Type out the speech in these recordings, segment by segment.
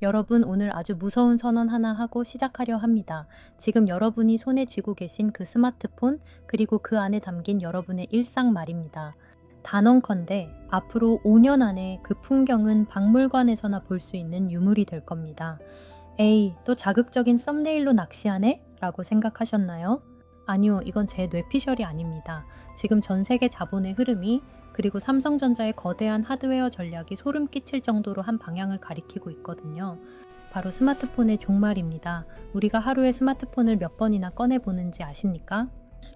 여러분 오늘 아주 무서운 선언 하나 하고 시작하려 합니다. 지금 여러분이 손에 쥐고 계신 그 스마트폰 그리고 그 안에 담긴 여러분의 일상 말입니다. 단언컨대 앞으로 5년 안에 그 풍경은 박물관에서나 볼 수 있는 유물이 될 겁니다. 에이, 또 자극적인 썸네일로 낚시하네? 라고 생각하셨나요? 아니요, 이건 제 뇌피셜이 아닙니다. 지금 전 세계 자본의 흐름이 그리고 삼성전자의 거대한 하드웨어 전략이 소름 끼칠 정도로 한 방향을 가리키고 있거든요. 바로 스마트폰의 종말입니다. 우리가 하루에 스마트폰을 몇 번이나 꺼내보는지 아십니까?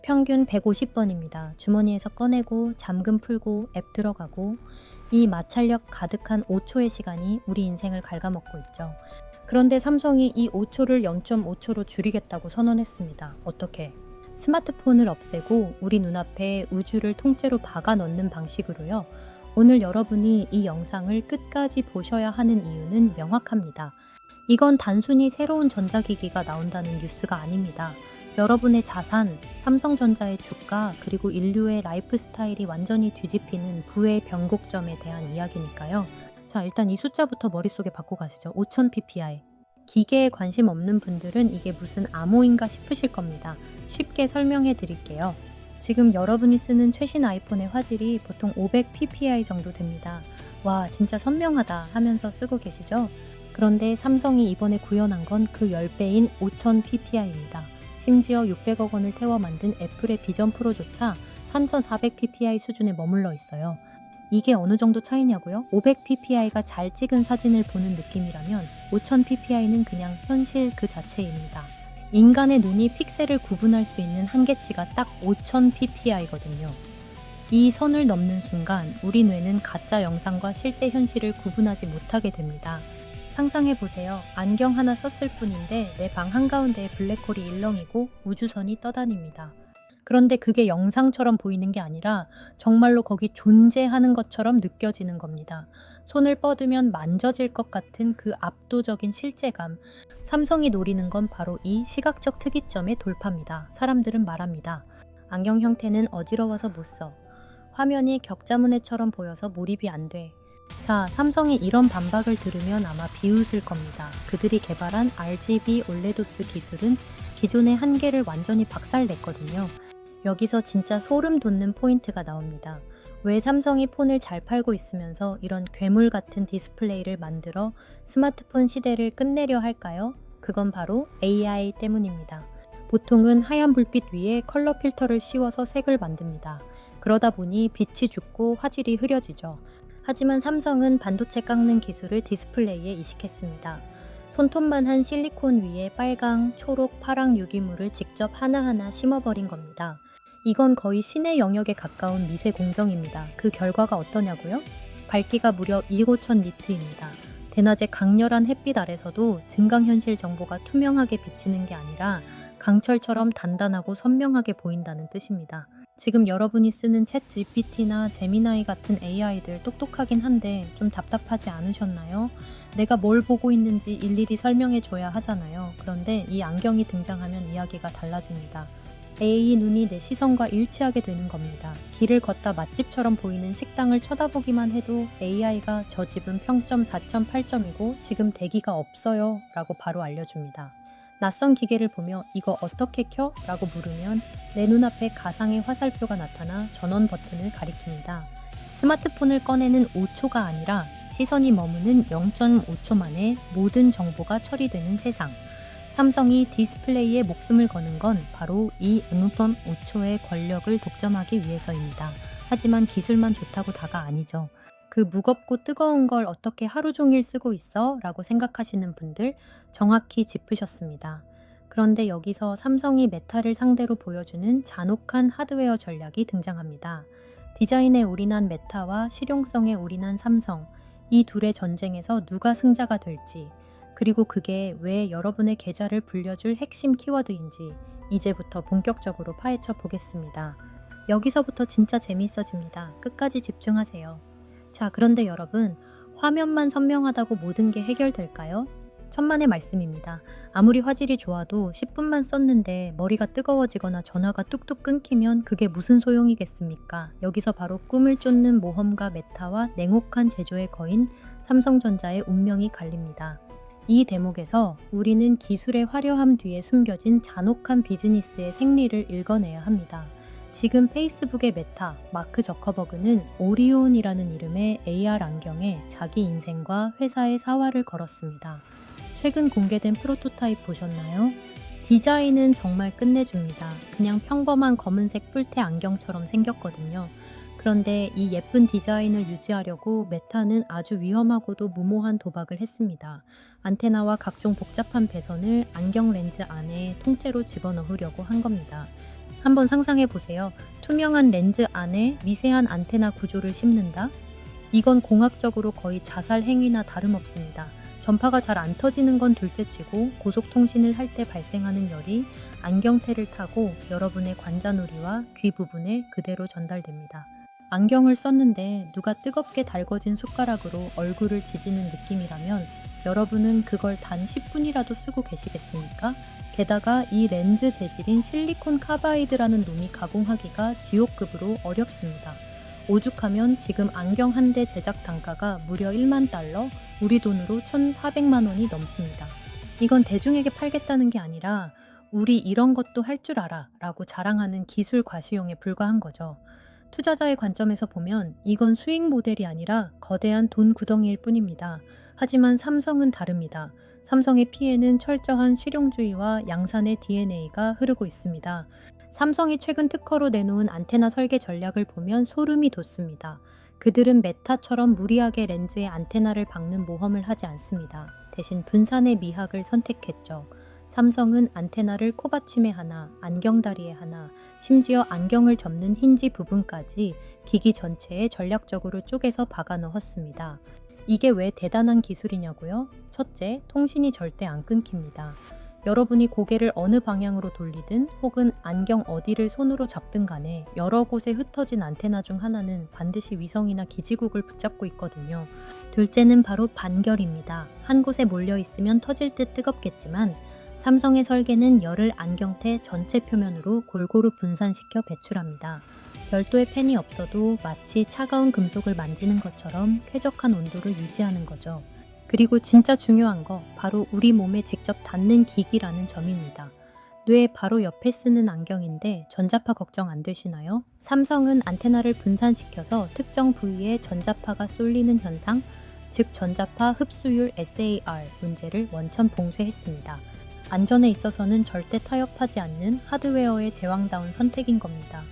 평균 150번입니다. 주머니에서 꺼내고 잠금 풀고 앱 들어가고 이 마찰력 가득한 5초의 시간이 우리 인생을 갉아먹고 있죠. 그런데 삼성이 이 5초를 0.5초로 줄이겠다고 선언했습니다. 어떻게? 스마트폰을 없애고 우리 눈앞에 우주를 통째로 박아 넣는 방식으로요. 오늘 여러분이 이 영상을 끝까지 보셔야 하는 이유는 명확합니다. 이건 단순히 새로운 전자기기가 나온다는 뉴스가 아닙니다. 여러분의 자산, 삼성전자의 주가, 그리고 인류의 라이프 스타일이 완전히 뒤집히는 부의 변곡점에 대한 이야기니까요. 자, 일단 이 숫자부터 머릿속에 받고 가시죠. 5000 ppi. 기계에 관심 없는 분들은 이게 무슨 암호인가 싶으실 겁니다. 쉽게 설명해 드릴게요. 지금 여러분이 쓰는 최신 아이폰의 화질이 보통 500 ppi 정도 됩니다. 와, 진짜 선명하다 하면서 쓰고 계시죠? 그런데 삼성이 이번에 구현한 건 그 10배인 5000 pp이입니다. 심지어 600억 원을 태워 만든 애플의 비전 프로조차 3400 ppi 수준에 머물러 있어요. 이게 어느 정도 차이냐고요? 500 pp이가 잘 찍은 사진을 보는 느낌이라면 5000 pp이는 그냥 현실 그 자체입니다. 인간의 눈이 픽셀을 구분할 수 있는 한계치가 딱 5000 pp이거든요. 이 선을 넘는 순간 우리 뇌는 가짜 영상과 실제 현실을 구분하지 못하게 됩니다. 상상해 보세요. 안경 하나 썼을 뿐인데 내 방 한가운데에 블랙홀이 일렁이고 우주선이 떠다닙니다. 그런데 그게 영상처럼 보이는 게 아니라 정말로 거기 존재하는 것처럼 느껴지는 겁니다. 손을 뻗으면 만져질 것 같은 그 압도적인 실제감. 삼성이 노리는 건 바로 이 시각적 특이점의 돌파입니다. 사람들은 말합니다. 안경 형태는 어지러워서 못 써. 화면이 격자문해처럼 보여서 몰입이 안 돼. 자, 삼성이 이런 반박을 들으면 아마 비웃을 겁니다. 그들이 개발한 RGB 올레도스 기술은 기존의 한계를 완전히 박살냈거든요. 여기서 진짜 소름 돋는 포인트가 나옵니다. 왜 삼성이 폰을 잘 팔고 있으면서 이런 괴물 같은 디스플레이를 만들어 스마트폰 시대를 끝내려 할까요? 그건 바로 AI 때문입니다. 보통은 하얀 불빛 위에 컬러 필터를 씌워서 색을 만듭니다. 그러다 보니 빛이 죽고 화질이 흐려지죠. 하지만 삼성은 반도체 깎는 기술을 디스플레이에 이식했습니다. 손톱만 한 실리콘 위에 빨강, 초록, 파랑 유기물을 직접 하나하나 심어버린 겁니다. 이건 거의 신의 영역에 가까운 미세 공정입니다. 그 결과가 어떠냐고요? 밝기가 무려 2호천 니트입니다. 대낮에 강렬한 햇빛 아래서도 증강현실 정보가 투명하게 비치는 게 아니라 강철처럼 단단하고 선명하게 보인다는 뜻입니다. 지금 여러분이 쓰는 챗 GPT나 제미나이 같은 AI들 똑똑하긴 한데 좀 답답하지 않으셨나요? 내가 뭘 보고 있는지 일일이 설명해 줘야 하잖아요. 그런데 이 안경이 등장하면 이야기가 달라집니다. AI 눈이 내 시선과 일치하게 되는 겁니다. 길을 걷다 맛집처럼 보이는 식당을 쳐다보기만 해도 AI가 저 집은 평점 4.8점이고 지금 대기가 없어요 라고 바로 알려줍니다. 낯선 기계를 보며 이거 어떻게 켜? 라고 물으면 내 눈앞에 가상의 화살표가 나타나 전원 버튼을 가리킵니다. 스마트폰을 꺼내는 5초가 아니라 시선이 머무는 0.5초 만에 모든 정보가 처리되는 세상. 삼성이 디스플레이에 목숨을 거는 건 바로 이 은우톤 5초의 권력을 독점하기 위해서입니다. 하지만 기술만 좋다고 다가 아니죠. 그 무겁고 뜨거운 걸 어떻게 하루 종일 쓰고 있어? 라고 생각하시는 분들 정확히 짚으셨습니다. 그런데 여기서 삼성이 메타를 상대로 보여주는 잔혹한 하드웨어 전략이 등장합니다. 디자인에 올인한 메타와 실용성에 올인한 삼성, 이 둘의 전쟁에서 누가 승자가 될지, 그리고 그게 왜 여러분의 계좌를 불려줄 핵심 키워드인지 이제부터 본격적으로 파헤쳐 보겠습니다. 여기서부터 진짜 재미있어집니다. 끝까지 집중하세요. 자, 그런데 여러분, 화면만 선명하다고 모든 게 해결될까요? 천만의 말씀입니다. 아무리 화질이 좋아도 10분만 썼는데 머리가 뜨거워지거나 전화가 뚝뚝 끊기면 그게 무슨 소용이겠습니까? 여기서 바로 꿈을 쫓는 모험가 메타와 냉혹한 제조의 거인 삼성전자의 운명이 갈립니다. 이 대목에서 우리는 기술의 화려함 뒤에 숨겨진 잔혹한 비즈니스의 생리를 읽어내야 합니다. 지금 페이스북의 메타, 마크 저커버그는 오리온이라는 이름의 AR 안경에 자기 인생과 회사의 사활을 걸었습니다. 최근 공개된 프로토타입 보셨나요? 디자인은 정말 끝내줍니다. 그냥 평범한 검은색 뿔테 안경처럼 생겼거든요. 그런데 이 예쁜 디자인을 유지하려고 메타는 아주 위험하고도 무모한 도박을 했습니다. 안테나와 각종 복잡한 배선을 안경 렌즈 안에 통째로 집어넣으려고 한 겁니다. 한번 상상해 보세요. 투명한 렌즈 안에 미세한 안테나 구조를 심는다? 이건 공학적으로 거의 자살 행위나 다름없습니다. 전파가 잘 안 터지는 건 둘째치고 고속통신을 할 때 발생하는 열이 안경테를 타고 여러분의 관자놀이와 귀 부분에 그대로 전달됩니다. 안경을 썼는데 누가 뜨겁게 달궈진 숟가락으로 얼굴을 지지는 느낌이라면 여러분은 그걸 단 10분이라도 쓰고 계시겠습니까? 게다가 이 렌즈 재질인 실리콘 카바이드라는 놈이 가공하기가 지옥급으로 어렵습니다. 오죽하면 지금 안경 한 대 제작 단가가 무려 1만 달러, 우리 돈으로 1,400만 원이 넘습니다. 이건 대중에게 팔겠다는 게 아니라 우리 이런 것도 할 줄 알아 라고 자랑하는 기술 과시용에 불과한 거죠. 투자자의 관점에서 보면 이건 수익 모델이 아니라 거대한 돈 구덩이일 뿐입니다. 하지만 삼성은 다릅니다. 삼성의 피해는 철저한 실용주의와 양산의 DNA가 흐르고 있습니다. 삼성이 최근 특허로 내놓은 안테나 설계 전략을 보면 소름이 돋습니다. 그들은 메타처럼 무리하게 렌즈에 안테나를 박는 모험을 하지 않습니다. 대신 분산의 미학을 선택했죠. 삼성은 안테나를 코받침에 하나, 안경다리에 하나, 심지어 안경을 접는 힌지 부분까지 기기 전체에 전략적으로 쪼개서 박아 넣었습니다. 이게 왜 대단한 기술이냐고요? 첫째, 통신이 절대 안 끊깁니다. 여러분이 고개를 어느 방향으로 돌리든 혹은 안경 어디를 손으로 잡든 간에 여러 곳에 흩어진 안테나 중 하나는 반드시 위성이나 기지국을 붙잡고 있거든요. 둘째는 바로 반결입니다. 한 곳에 몰려 있으면 터질 듯 뜨겁겠지만 삼성의 설계는 열을 안경테 전체 표면으로 골고루 분산시켜 배출합니다. 별도의 팬이 없어도 마치 차가운 금속을 만지는 것처럼 쾌적한 온도를 유지하는 거죠. 그리고 진짜 중요한 거 바로 우리 몸에 직접 닿는 기기라는 점입니다. 뇌 바로 옆에 쓰는 안경인데 전자파 걱정 안 되시나요? 삼성은 안테나를 분산시켜서 특정 부위에 전자파가 쏠리는 현상, 즉 전자파 흡수율 SAR 문제를 원천 봉쇄했습니다. 안전에 있어서는 절대 타협하지 않는 하드웨어의 제왕다운 선택인 겁니다.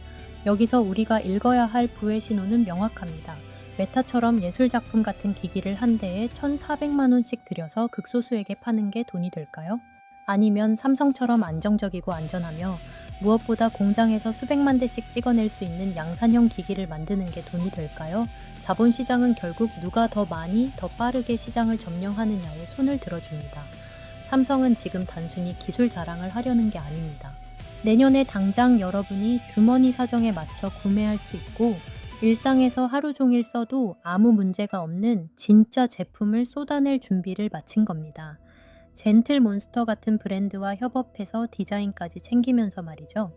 여기서 우리가 읽어야 할 부의 신호는 명확합니다. 메타처럼 예술작품 같은 기기를 한 대에 1,400만원씩 들여서 극소수에게 파는 게 돈이 될까요? 아니면 삼성처럼 안정적이고 안전하며 무엇보다 공장에서 수백만 대씩 찍어낼 수 있는 양산형 기기를 만드는 게 돈이 될까요? 자본시장은 결국 누가 더 많이, 더 빠르게 시장을 점령하느냐에 손을 들어줍니다. 삼성은 지금 단순히 기술 자랑을 하려는 게 아닙니다. 내년에 당장 여러분이 주머니 사정에 맞춰 구매할 수 있고 일상에서 하루 종일 써도 아무 문제가 없는 진짜 제품을 쏟아낼 준비를 마친 겁니다. 젠틀 몬스터 같은 브랜드와 협업해서 디자인까지 챙기면서 말이죠.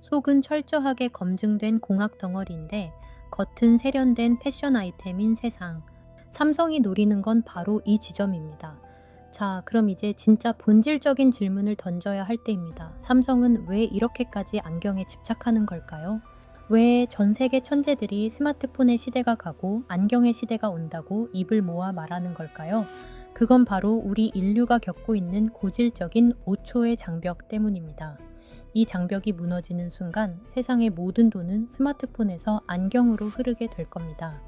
속은 철저하게 검증된 공학 덩어리인데 겉은 세련된 패션 아이템인 세상. 삼성이 노리는 건 바로 이 지점입니다. 자, 그럼 이제 진짜 본질적인 질문을 던져야 할 때입니다. 삼성은 왜 이렇게까지 안경에 집착하는 걸까요? 왜 전 세계 천재들이 스마트폰의 시대가 가고 안경의 시대가 온다고 입을 모아 말하는 걸까요? 그건 바로 우리 인류가 겪고 있는 고질적인 5초의 장벽 때문입니다. 이 장벽이 무너지는 순간 세상의 모든 돈은 스마트폰에서 안경으로 흐르게 될 겁니다.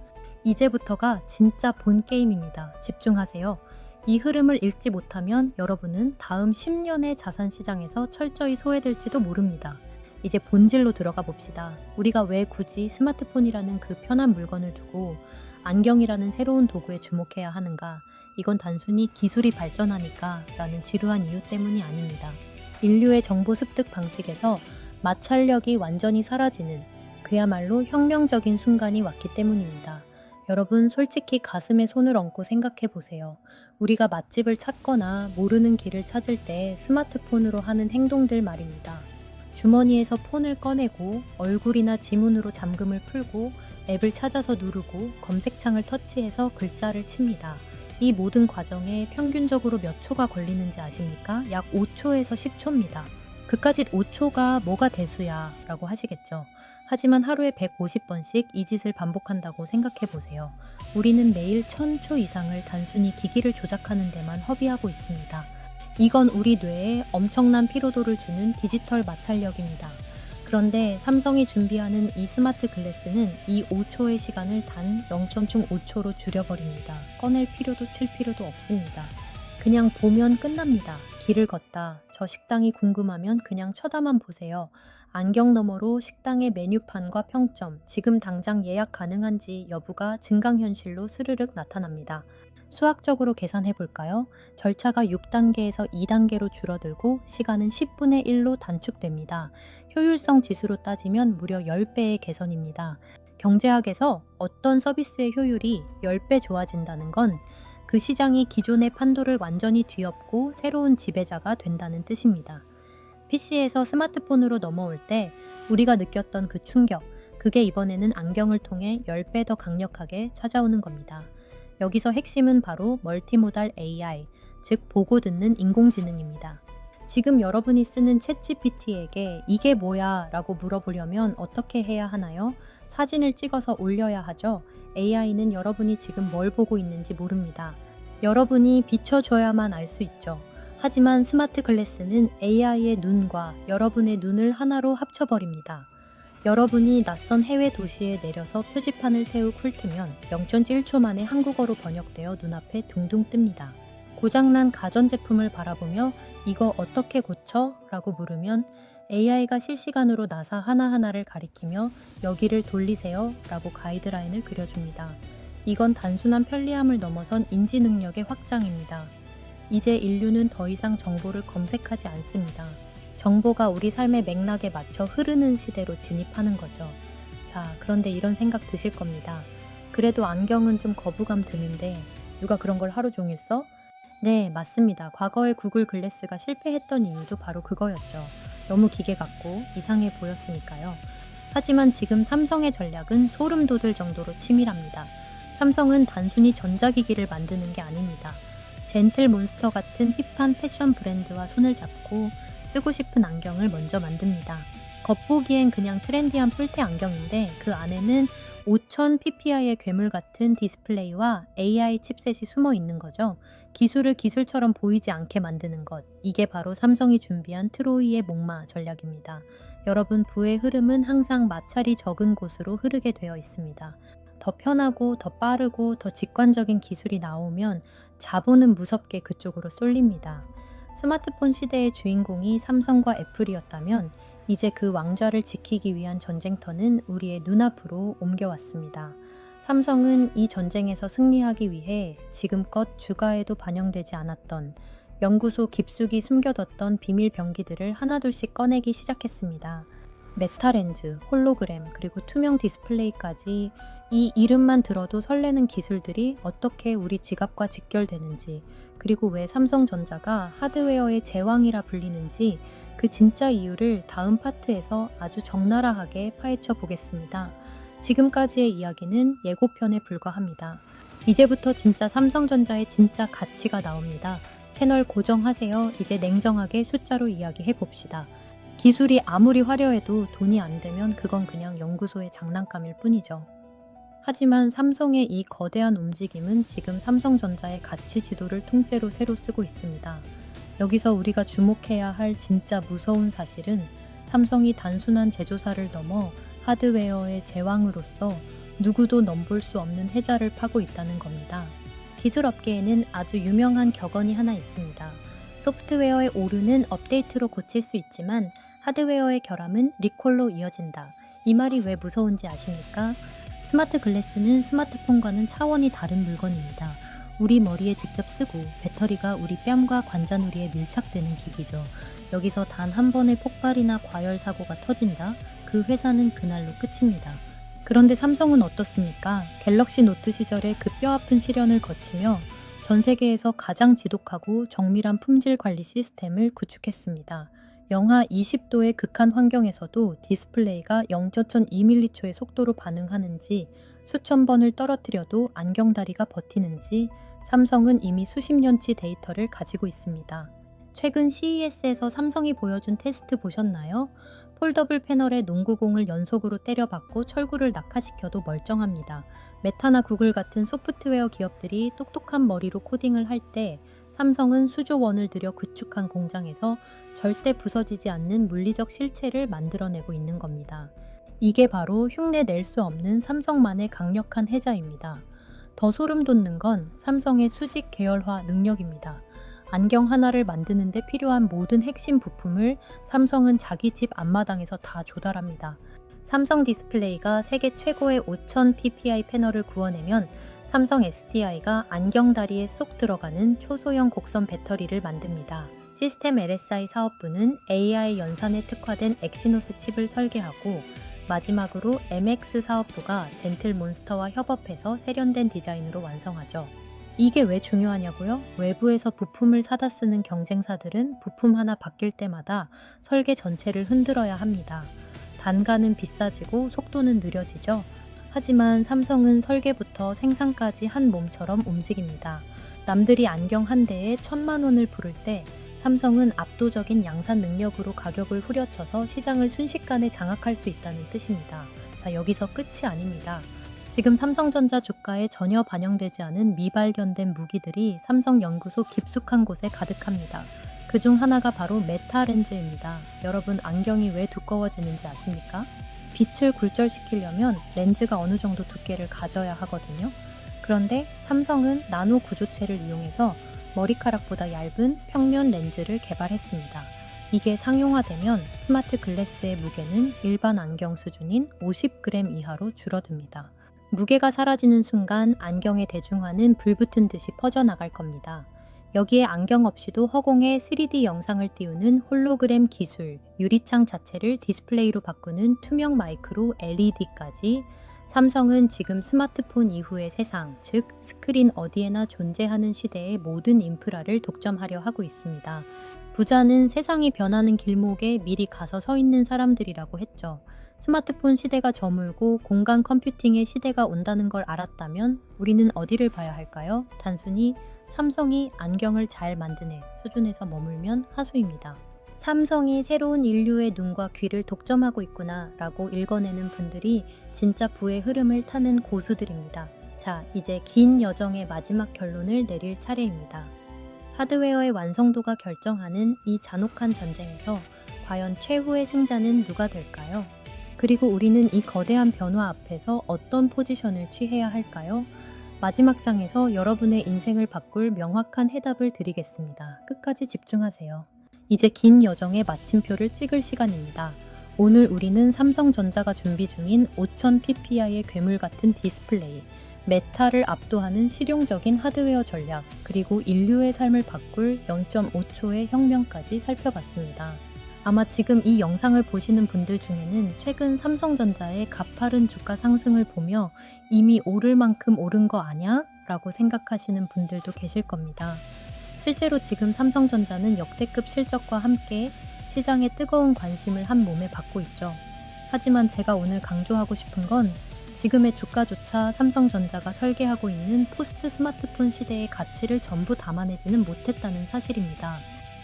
이제부터가 진짜 본 게임입니다. 집중하세요. 이 흐름을 읽지 못하면 여러분은 다음 10년의 자산 시장에서 철저히 소외될지도 모릅니다. 이제 본질로 들어가 봅시다. 우리가 왜 굳이 스마트폰이라는 그 편한 물건을 두고 안경이라는 새로운 도구에 주목해야 하는가? 이건 단순히 기술이 발전하니까 라는 지루한 이유 때문이 아닙니다. 인류의 정보 습득 방식에서 마찰력이 완전히 사라지는 그야말로 혁명적인 순간이 왔기 때문입니다. 여러분 솔직히 가슴에 손을 얹고 생각해 보세요. 우리가 맛집을 찾거나 모르는 길을 찾을 때 스마트폰으로 하는 행동들 말입니다. 주머니에서 폰을 꺼내고 얼굴이나 지문으로 잠금을 풀고 앱을 찾아서 누르고 검색창을 터치해서 글자를 칩니다. 이 모든 과정에 평균적으로 몇 초가 걸리는지 아십니까? 약 5초에서 10초입니다. 그까짓 5초가 뭐가 대수야 라고 하시겠죠. 하지만 하루에 150번씩 이 짓을 반복한다고 생각해 보세요. 우리는 매일 1000초 이상을 단순히 기기를 조작하는 데만 허비하고 있습니다. 이건 우리 뇌에 엄청난 피로도를 주는 디지털 마찰력입니다. 그런데 삼성이 준비하는 이 스마트 글래스는 이 5초의 시간을 단 0.5초로 줄여버립니다. 꺼낼 필요도 칠 필요도 없습니다. 그냥 보면 끝납니다. 길을 걷다. 저 식당이 궁금하면 그냥 쳐다만 보세요. 안경 너머로 식당의 메뉴판과 평점, 지금 당장 예약 가능한지 여부가 증강현실로 스르륵 나타납니다. 수학적으로 계산해 볼까요? 절차가 6단계에서 2단계로 줄어들고 시간은 10분의 1로 단축됩니다. 효율성 지수로 따지면 무려 10배의 개선입니다. 경제학에서 어떤 서비스의 효율이 10배 좋아진다는 건 그 시장이 기존의 판도를 완전히 뒤엎고 새로운 지배자가 된다는 뜻입니다. PC에서 스마트폰으로 넘어올 때 우리가 느꼈던 그 충격, 그게 이번에는 안경을 통해 10배 더 강력하게 찾아오는 겁니다. 여기서 핵심은 바로 멀티모달 AI, 즉 보고 듣는 인공지능입니다. 지금 여러분이 쓰는 챗GPT에게 이게 뭐야 라고 물어보려면 어떻게 해야 하나요? 사진을 찍어서 올려야 하죠. AI는 여러분이 지금 뭘 보고 있는지 모릅니다. 여러분이 비춰줘야만 알 수 있죠. 하지만 스마트 글래스는 AI의 눈과 여러분의 눈을 하나로 합쳐버립니다. 여러분이 낯선 해외 도시에 내려서 표지판을 세우 쿨트면 0.1초 만에 한국어로 번역되어 눈앞에 둥둥 뜹니다. 고장난 가전제품을 바라보며 이거 어떻게 고쳐? 라고 물으면 AI가 실시간으로 나사 하나하나를 가리키며 여기를 돌리세요 라고 가이드라인을 그려줍니다. 이건 단순한 편리함을 넘어선 인지 능력의 확장입니다. 이제 인류는 더 이상 정보를 검색하지 않습니다. 정보가 우리 삶의 맥락에 맞춰 흐르는 시대로 진입하는 거죠. 자, 그런데 이런 생각 드실 겁니다. 그래도 안경은 좀 거부감 드는데 누가 그런 걸 하루 종일 써? 네, 맞습니다. 과거의 구글 글래스가 실패했던 이유도 바로 그거였죠. 너무 기계 같고 이상해 보였으니까요. 하지만 지금 삼성의 전략은 소름 돋을 정도로 치밀합니다. 삼성은 단순히 전자기기를 만드는 게 아닙니다. 젠틀 몬스터 같은 힙한 패션 브랜드와 손을 잡고 쓰고 싶은 안경을 먼저 만듭니다. 겉보기엔 그냥 트렌디한 뿔테 안경인데 그 안에는 5000 PPI의 괴물 같은 디스플레이와 AI 칩셋이 숨어 있는 거죠. 기술을 기술처럼 보이지 않게 만드는 것. 이게 바로 삼성이 준비한 트로이의 목마 전략입니다. 여러분, 부의 흐름은 항상 마찰이 적은 곳으로 흐르게 되어 있습니다. 더 편하고 더 빠르고 더 직관적인 기술이 나오면 자본은 무섭게 그쪽으로 쏠립니다. 스마트폰 시대의 주인공이 삼성과 애플이었다면 이제 그 왕좌를 지키기 위한 전쟁터는 우리의 눈앞으로 옮겨왔습니다. 삼성은 이 전쟁에서 승리하기 위해 지금껏 주가에도 반영되지 않았던 연구소 깊숙이 숨겨뒀던 비밀 병기들을 하나둘씩 꺼내기 시작했습니다. 메타렌즈, 홀로그램, 그리고 투명 디스플레이까지 이 이름만 들어도 설레는 기술들이 어떻게 우리 지갑과 직결되는지, 그리고 왜 삼성전자가 하드웨어의 제왕이라 불리는지 그 진짜 이유를 다음 파트에서 아주 적나라하게 파헤쳐 보겠습니다. 지금까지의 이야기는 예고편에 불과합니다. 이제부터 진짜 삼성전자의 진짜 가치가 나옵니다. 채널 고정하세요. 이제 냉정하게 숫자로 이야기해 봅시다. 기술이 아무리 화려해도 돈이 안 되면 그건 그냥 연구소의 장난감일 뿐이죠. 하지만 삼성의 이 거대한 움직임은 지금 삼성전자의 가치 지도를 통째로 새로 쓰고 있습니다. 여기서 우리가 주목해야 할 진짜 무서운 사실은 삼성이 단순한 제조사를 넘어 하드웨어의 제왕으로서 누구도 넘볼 수 없는 해자를 파고 있다는 겁니다. 기술 업계에는 아주 유명한 격언이 하나 있습니다. 소프트웨어의 오류는 업데이트로 고칠 수 있지만 하드웨어의 결함은 리콜로 이어진다. 이 말이 왜 무서운지 아십니까? 스마트 글래스는 스마트폰과는 차원이 다른 물건입니다. 우리 머리에 직접 쓰고 배터리가 우리 뺨과 관자놀이에 밀착되는 기기죠. 여기서 단 한 번의 폭발이나 과열 사고가 터진다? 그 회사는 그날로 끝입니다. 그런데 삼성은 어떻습니까? 갤럭시 노트 시절의 그 뼈아픈 시련을 거치며 전 세계에서 가장 지독하고 정밀한 품질 관리 시스템을 구축했습니다. 영하 20도의 극한 환경에서도 디스플레이가 0.2m초의 속도로 반응하는지 수천 번을 떨어뜨려도 안경다리가 버티는지 삼성은 이미 수십 년치 데이터를 가지고 있습니다. 최근 CES에서 삼성이 보여준 테스트 보셨나요? 폴더블 패널에 농구공을 연속으로 때려박고 철구를 낙하시켜도 멀쩡합니다. 메타나 구글 같은 소프트웨어 기업들이 똑똑한 머리로 코딩을 할 때 삼성은 수조 원을 들여 구축한 공장에서 절대 부서지지 않는 물리적 실체를 만들어내고 있는 겁니다. 이게 바로 흉내 낼 수 없는 삼성만의 강력한 해자입니다. 더 소름 돋는 건 삼성의 수직 계열화 능력입니다. 안경 하나를 만드는데 필요한 모든 핵심 부품을 삼성은 자기 집 앞마당에서 다 조달합니다. 삼성 디스플레이가 세계 최고의 5000 ppi 패널을 구워내면 삼성 SDI가 안경 다리에 쏙 들어가는 초소형 곡선 배터리를 만듭니다. 시스템 LSI 사업부는 AI 연산에 특화된 엑시노스 칩을 설계하고 마지막으로 MX 사업부가 젠틀 몬스터와 협업해서 세련된 디자인으로 완성하죠. 이게 왜 중요하냐고요? 외부에서 부품을 사다 쓰는 경쟁사들은 부품 하나 바뀔 때마다 설계 전체를 흔들어야 합니다. 단가는 비싸지고 속도는 느려지죠. 하지만 삼성은 설계부터 생산까지 한 몸처럼 움직입니다. 남들이 안경 한 대에 천만 원을 부를 때 삼성은 압도적인 양산 능력으로 가격을 후려쳐서 시장을 순식간에 장악할 수 있다는 뜻입니다. 자, 여기서 끝이 아닙니다. 지금 삼성전자 주가에 전혀 반영되지 않은 미발견된 무기들이 삼성 연구소 깊숙한 곳에 가득합니다. 그 중 하나가 바로 메타 렌즈입니다. 여러분 안경이 왜 두꺼워지는지 아십니까? 빛을 굴절시키려면 렌즈가 어느 정도 두께를 가져야 하거든요. 그런데 삼성은 나노 구조체를 이용해서 머리카락보다 얇은 평면 렌즈를 개발했습니다. 이게 상용화되면 스마트 글래스의 무게는 일반 안경 수준인 50g 이하로 줄어듭니다. 무게가 사라지는 순간 안경의 대중화는 불붙은 듯이 퍼져나갈 겁니다. 여기에 안경 없이도 허공에 3D 영상을 띄우는 홀로그램 기술, 유리창 자체를 디스플레이로 바꾸는 투명 마이크로 LED까지 삼성은 지금 스마트폰 이후의 세상, 즉 스크린 어디에나 존재하는 시대의 모든 인프라를 독점하려 하고 있습니다. 부자는 세상이 변하는 길목에 미리 가서 서 있는 사람들이라고 했죠. 스마트폰 시대가 저물고 공간 컴퓨팅의 시대가 온다는 걸 알았다면 우리는 어디를 봐야 할까요? 단순히 삼성이 안경을 잘 만드네 수준에서 머물면 하수입니다. 삼성이 새로운 인류의 눈과 귀를 독점하고 있구나 라고 읽어내는 분들이 진짜 부의 흐름을 타는 고수들입니다. 자, 이제 긴 여정의 마지막 결론을 내릴 차례입니다. 하드웨어의 완성도가 결정하는 이 잔혹한 전쟁에서 과연 최후의 승자는 누가 될까요? 그리고 우리는 이 거대한 변화 앞에서 어떤 포지션을 취해야 할까요? 마지막 장에서 여러분의 인생을 바꿀 명확한 해답을 드리겠습니다. 끝까지 집중하세요. 이제 긴 여정의 마침표를 찍을 시간입니다. 오늘 우리는 삼성전자가 준비 중인 5000ppI의 괴물 같은 디스플레이, 메타를 압도하는 실용적인 하드웨어 전략, 그리고 인류의 삶을 바꿀 0.5초의 혁명까지 살펴봤습니다. 아마 지금 이 영상을 보시는 분들 중에는 최근 삼성전자의 가파른 주가 상승을 보며 이미 오를 만큼 오른 거 아냐? 라고 생각하시는 분들도 계실 겁니다. 실제로 지금 삼성전자는 역대급 실적과 함께 시장의 뜨거운 관심을 한 몸에 받고 있죠. 하지만 제가 오늘 강조하고 싶은 건 지금의 주가조차 삼성전자가 설계하고 있는 포스트 스마트폰 시대의 가치를 전부 담아내지는 못했다는 사실입니다.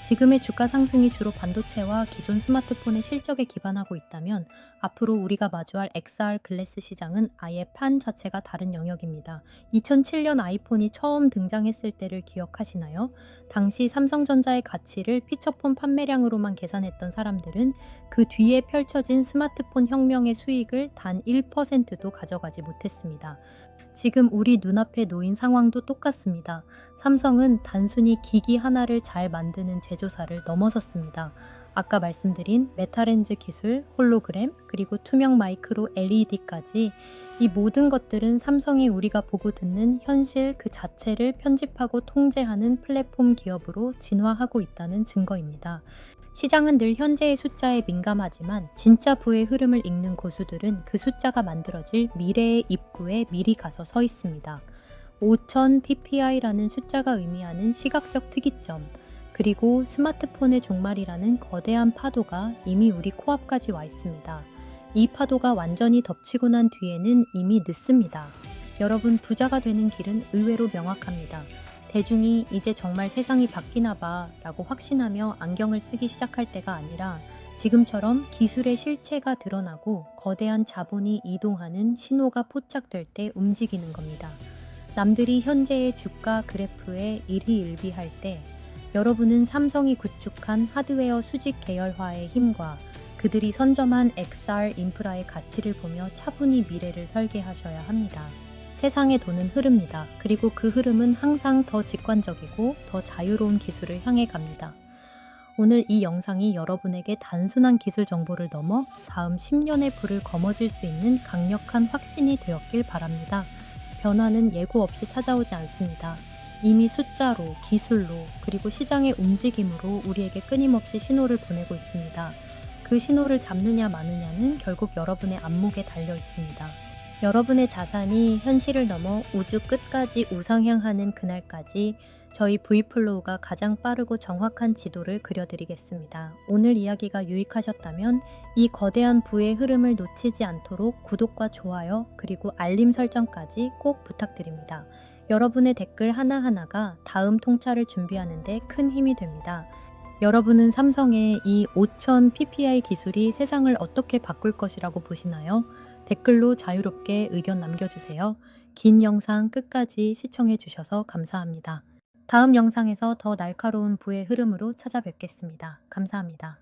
지금의 주가 상승이 주로 반도체와 기존 스마트폰의 실적에 기반하고 있다면 앞으로 우리가 마주할 XR 글래스 시장은 아예 판 자체가 다른 영역입니다. 2007년 아이폰이 처음 등장했을 때를 기억하시나요? 당시 삼성전자의 가치를 피처폰 판매량으로만 계산했던 사람들은 그 뒤에 펼쳐진 스마트폰 혁명의 수익을 단 1%도 가져가지 못했습니다. 지금 우리 눈앞에 놓인 상황도 똑같습니다. 삼성은 단순히 기기 하나를 잘 만드는 제조사를 넘어섰습니다. 아까 말씀드린 메타렌즈 기술, 홀로그램, 그리고 투명 마이크로 LED까지 이 모든 것들은 삼성이 우리가 보고 듣는 현실 그 자체를 편집하고 통제하는 플랫폼 기업으로 진화하고 있다는 증거입니다. 시장은 늘 현재의 숫자에 민감하지만 진짜 부의 흐름을 읽는 고수들은 그 숫자가 만들어질 미래의 입구에 미리 가서 서 있습니다. 5000 ppI라는 숫자가 의미하는 시각적 특이점, 그리고 스마트폰의 종말이라는 거대한 파도가 이미 우리 코앞까지 와 있습니다. 이 파도가 완전히 덮치고 난 뒤에는 이미 늦습니다. 여러분 부자가 되는 길은 의외로 명확합니다. 대중이 이제 정말 세상이 바뀌나 봐 라고 확신하며 안경을 쓰기 시작할 때가 아니라 지금처럼 기술의 실체가 드러나고 거대한 자본이 이동하는 신호가 포착될 때 움직이는 겁니다. 남들이 현재의 주가 그래프에 일희일비할 때 여러분은 삼성이 구축한 하드웨어 수직 계열화의 힘과 그들이 선점한 XR 인프라의 가치를 보며 차분히 미래를 설계하셔야 합니다. 세상의 돈은 흐릅니다. 그리고 그 흐름은 항상 더 직관적이고 더 자유로운 기술을 향해 갑니다. 오늘 이 영상이 여러분에게 단순한 기술 정보를 넘어 다음 10년의 불을 거머쥘 수 있는 강력한 확신이 되었길 바랍니다. 변화는 예고 없이 찾아오지 않습니다. 이미 숫자로, 기술로, 그리고 시장의 움직임으로 우리에게 끊임없이 신호를 보내고 있습니다. 그 신호를 잡느냐 마느냐는 결국 여러분의 안목에 달려 있습니다. 여러분의 자산이 현실을 넘어 우주 끝까지 우상향하는 그날까지 저희 V플로우가 가장 빠르고 정확한 지도를 그려드리겠습니다. 오늘 이야기가 유익하셨다면 이 거대한 부의 흐름을 놓치지 않도록 구독과 좋아요 그리고 알림 설정까지 꼭 부탁드립니다. 여러분의 댓글 하나하나가 다음 통찰을 준비하는데 큰 힘이 됩니다. 여러분은 삼성의 이 5000 PPI 기술이 세상을 어떻게 바꿀 것이라고 보시나요? 댓글로 자유롭게 의견 남겨주세요. 긴 영상 끝까지 시청해 주셔서 감사합니다. 다음 영상에서 더 날카로운 부의 흐름으로 찾아뵙겠습니다. 감사합니다.